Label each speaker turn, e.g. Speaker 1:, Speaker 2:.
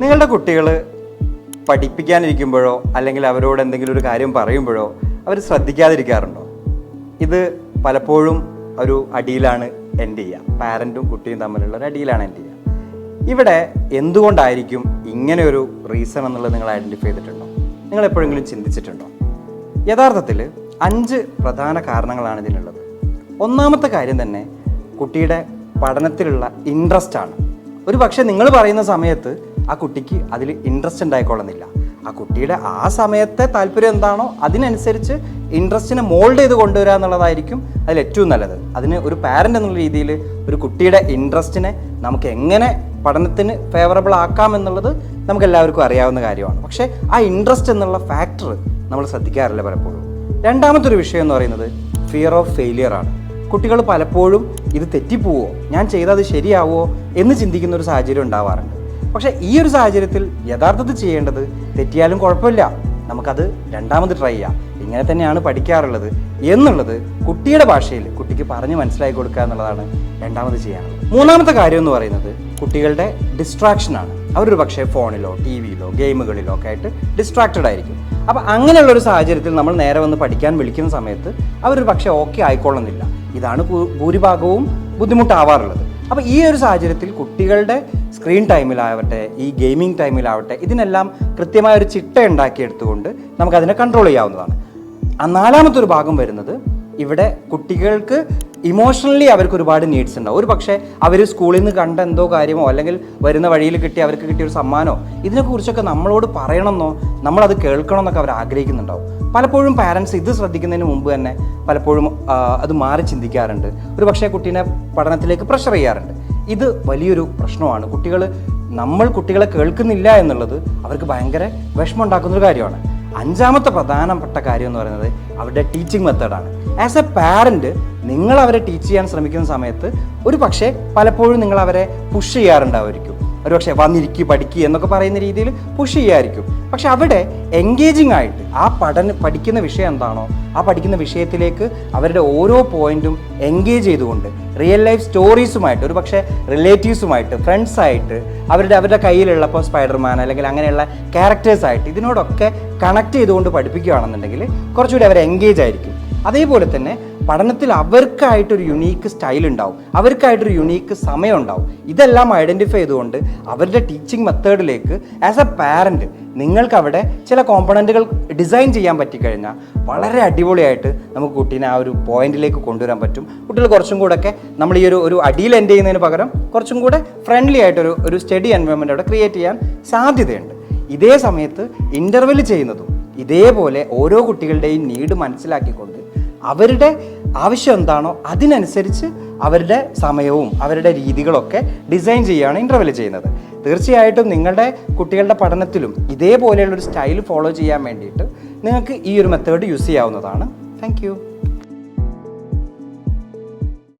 Speaker 1: നിങ്ങളുടെ കുട്ടികൾ പഠിപ്പിക്കാനിരിക്കുമ്പോഴോ അല്ലെങ്കിൽ അവരോട് എന്തെങ്കിലും ഒരു കാര്യം പറയുമ്പോഴോ അവർ ശ്രദ്ധിക്കാതിരിക്കാറുണ്ടോ? ഇത് പലപ്പോഴും ഒരു അടിയിലാണ് എന്റെ ചെയ്യുക. പാരന്റും കുട്ടിയും തമ്മിലുള്ള ഒരു അടിയിലാണ് എന്റെ ചെയ്യുക. ഇവിടെ എന്തുകൊണ്ടായിരിക്കും ഇങ്ങനെ ഒരു റീസൺ എന്നുള്ളത് നിങ്ങൾ ഐഡന്റിഫൈ ചെയ്തിട്ടുണ്ടോ? നിങ്ങൾ എപ്പോഴെങ്കിലും ചിന്തിച്ചിട്ടുണ്ടോ? യഥാർത്ഥത്തിൽ അഞ്ച് പ്രധാന കാരണങ്ങളാണ് ഇതിനുള്ളത് ഒന്നാമത്തെ കാര്യം തന്നെ കുട്ടിയുടെ പഠനത്തിലുള്ള ഇൻട്രസ്റ്റ് ആണ്. ഒരു പക്ഷേ നിങ്ങൾ പറയുന്ന സമയത്ത് ആ കുട്ടിക്ക് അതിൽ ഇൻട്രസ്റ്റ് ഉണ്ടായിക്കൊള്ളുന്നില്ല. ആ കുട്ടിയുടെ ആ സമയത്തെ താല്പര്യം എന്താണോ അതിനനുസരിച്ച് ഇൻട്രസ്റ്റിനെ മോൾഡ് ചെയ്ത് കൊണ്ടുവരിക എന്നുള്ളതായിരിക്കും അതിൽ ഏറ്റവും നല്ലത്. അതിന് ഒരു പാരന്റ് എന്നുള്ള രീതിയിൽ ഒരു കുട്ടിയുടെ ഇൻട്രസ്റ്റിനെ നമുക്ക് എങ്ങനെ പഠനത്തിന് ഫേവറബിൾ ആക്കാം എന്നുള്ളത് നമുക്ക് എല്ലാവർക്കും അറിയാവുന്ന കാര്യമാണ്. പക്ഷേ ആ ഇൻട്രസ്റ്റ് എന്നുള്ള ഫാക്ടർ നമ്മൾ ശ്രദ്ധിക്കാറില്ല പലപ്പോഴും. രണ്ടാമത്തെ ഒരു വിഷയം എന്ന് പറയുന്നത് ഫിയർ ഓഫ് ഫെയിലിയർ ആണ്. കുട്ടികൾ പലപ്പോഴും ഇത് തെറ്റിപ്പോവോ? ഞാൻ ചെയ്തത് ശരിയാവോ? എന്ന് ചിന്തിക്കുന്ന ഒരു സാഹചര്യം ഉണ്ടാവാറുണ്ട്. പക്ഷേ ഈ ഒരു സാഹചര്യത്തിൽ യഥാർത്ഥത്തിൽ ചെയ്യേണ്ടത് തെറ്റിയാലും കുഴപ്പമില്ല. നമുക്കത് രണ്ടാമത് ട്രൈ ചെയ്യാം. ഇങ്ങനെ തന്നെയാണ് പഠിക്കാറുള്ളത്. എന്നുള്ളത് കുട്ടിയുടെ ഭാഷയിൽ കുട്ടിക്ക് പറഞ്ഞ് മനസ്സിലാക്കി കൊടുക്കുക എന്നുള്ളതാണ് രണ്ടാമത് ചെയ്യാനുള്ളത് മൂന്നാമത്തെ കാര്യം എന്ന് പറയുന്നത് കുട്ടികളുടെ ഡിസ്ട്രാക്ഷനാണ് അവരൊരു പക്ഷേ ഫോണിലോ ടി വിയിലോ ഗെയിമുകളിലോ ഒക്കെ ആയിട്ട് ഡിസ്ട്രാക്റ്റഡ് ആയിരിക്കും. അപ്പോൾ അങ്ങനെയുള്ള ഒരു സാഹചര്യത്തിൽ നമ്മൾ നേരെ വന്ന് പഠിക്കാൻ വിളിക്കുന്ന സമയത്ത് അവരൊരു പക്ഷേ ഓക്കെ ആയിക്കൊള്ളുന്നില്ല. ഇതാണ് ഭൂരിഭാഗവും ബുദ്ധിമുട്ടാവാറുള്ളത്. അപ്പോൾ ഈ ഒരു സാഹചര്യത്തിൽ കുട്ടികളുടെ സ്ക്രീൻ ടൈമിലാവട്ടെ ഈ ഗെയിമിംഗ് ടൈമിലാവട്ടെ ഇതിനെല്ലാം കൃത്യമായ ഒരു ചിട്ട ഉണ്ടാക്കിയെടുത്തുകൊണ്ട് നമുക്കതിനെ കൺട്രോൾ ചെയ്യാവുന്നതാണ്. ആ നാലാമത്തെ ഒരു ഭാഗം വരുന്നത് ഇവിടെ കുട്ടികൾക്ക് ഇമോഷണലി അവർക്ക് ഒരുപാട് നീഡ്സ് ഉണ്ടാവും. ഒരു പക്ഷേ അവർ സ്കൂളിൽ നിന്ന് കണ്ട എന്തോ കാര്യമോ അല്ലെങ്കിൽ വരുന്ന വഴിയിൽ കിട്ടിയ അവർക്ക് കിട്ടിയ ഒരു സമ്മാനമോ ഇതിനെക്കുറിച്ചൊക്കെ നമ്മളോട് പറയണമെന്നോ നമ്മളത് കേൾക്കണമെന്നൊക്കെ അവർ ആഗ്രഹിക്കുന്നുണ്ടാവും. പലപ്പോഴും പാരൻസ് ഇത് ശ്രദ്ധിക്കുന്നതിന് മുമ്പ് തന്നെ പലപ്പോഴും അത് മാറി ചിന്തിക്കാറുണ്ട്. ഒരു പക്ഷേ കുട്ടീനെ പഠനത്തിലേക്ക് പ്രഷർ ചെയ്യാറുണ്ട്. ഇത് വലിയൊരു പ്രശ്നമാണ്. കുട്ടികൾ നമ്മൾ കുട്ടികളെ കേൾക്കുന്നില്ല എന്നുള്ളത് അവർക്ക് ഭയങ്കര വിഷമം ഉണ്ടാക്കുന്നൊരു കാര്യമാണ്. അഞ്ചാമത്തെ പ്രധാനപ്പെട്ട കാര്യം എന്ന് പറയുന്നത് അവരുടെ ടീച്ചിങ് മെത്തേഡാണ് ആസ് എ പാരന്റ് നിങ്ങൾ അവരെ ടീച്ച് ചെയ്യാൻ ശ്രമിക്കുന്ന സമയത്ത് ഒരു പക്ഷേ പലപ്പോഴും നിങ്ങൾ അവരെ പുഷ് ചെയ്യാറുണ്ടാവുമായിരിക്കും. ഒരു പക്ഷേ വന്നിരിക്കുക പഠിക്കുക എന്നൊക്കെ പറയുന്ന രീതിയിൽ പുഷ് ചെയ്യായിരിക്കും. പക്ഷെ അവിടെ എൻഗേജിങ് ആയിട്ട് ആ പഠന പഠിക്കുന്ന വിഷയം എന്താണോ ആ പഠിക്കുന്ന വിഷയത്തിലേക്ക് അവരുടെ ഓരോ പോയിന്റും എൻഗേജ് ചെയ്തുകൊണ്ട് റിയൽ ലൈഫ് സ്റ്റോറീസുമായിട്ട് ഒരു പക്ഷേ റിലേറ്റീവ്സുമായിട്ട് ഫ്രണ്ട്സായിട്ട് അവരുടെ അവരുടെ കയ്യിലുള്ള ഇപ്പോൾ സ്പൈഡർമാൻ അല്ലെങ്കിൽ അങ്ങനെയുള്ള ക്യാരക്ടേഴ്സായിട്ട് ഇതിനോടൊക്കെ കണക്ട് ചെയ്തുകൊണ്ട് പഠിപ്പിക്കുകയാണെന്നുണ്ടെങ്കിൽ കുറച്ചുകൂടി അവർ എൻഗേജ് ആയിരിക്കും. അതേപോലെ തന്നെ പഠനത്തിൽ അവർക്കായിട്ടൊരു യുണീക്ക് സ്റ്റൈൽ ഉണ്ടാവും. അവർക്കായിട്ടൊരു യുണീക്ക് സമയം ഉണ്ടാവും. ഇതെല്ലാം ഐഡന്റിഫൈ ചെയ്തുകൊണ്ട് അവരുടെ ടീച്ചിങ് മെത്തേഡിലേക്ക് ആസ് എ പാരന്റ് നിങ്ങൾക്ക് അവിടെ ചില കോമ്പണന്റുകൾ ഡിസൈൻ ചെയ്യാൻ പറ്റിക്കഴിഞ്ഞാൽ വളരെ അടിപൊളിയായിട്ട് നമുക്ക് കുട്ടീനെ ആ ഒരു പോയിന്റിലേക്ക് കൊണ്ടുവരാൻ പറ്റും. കുട്ടികൾ കുറച്ചും കൂടെ ഒക്കെ നമ്മൾ ഈ ഒരു ഒരു അടിയിൽ എൻഡ് ചെയ്യുന്നതിന് പകരം കുറച്ചും കൂടെ ഫ്രണ്ട്ലി ആയിട്ടൊരു ഒരു സ്റ്റഡി എൻവയോൺമെന്റ് അവിടെ ക്രിയേറ്റ് ചെയ്യാൻ സാധ്യതയുണ്ട്. ഇതേ സമയത്ത് ഇന്റർവെൽ ചെയ്യുന്നതും ഇതേപോലെ ഓരോ കുട്ടികളുടെയും നീഡ് മനസ്സിലാക്കിക്കൊണ്ട് അവരുടെ ആവശ്യം എന്താണോ അതിനനുസരിച്ച് അവരുടെ സമയവും അവരുടെ രീതികളൊക്കെ ഡിസൈൻ ചെയ്യുകയാണ് ഇന്റർവെൽ ചെയ്യുന്നത്. തീർച്ചയായിട്ടും നിങ്ങളുടെ കുട്ടികളുടെ പഠനത്തിലും ഇതേപോലെയുള്ള ഒരു സ്റ്റൈൽ ഫോളോ ചെയ്യാൻ വേണ്ടിയിട്ട് നിങ്ങൾക്ക് ഈ ഒരു മെത്തേഡ് യൂസ് ചെയ്യാവുന്നതാണ്. താങ്ക്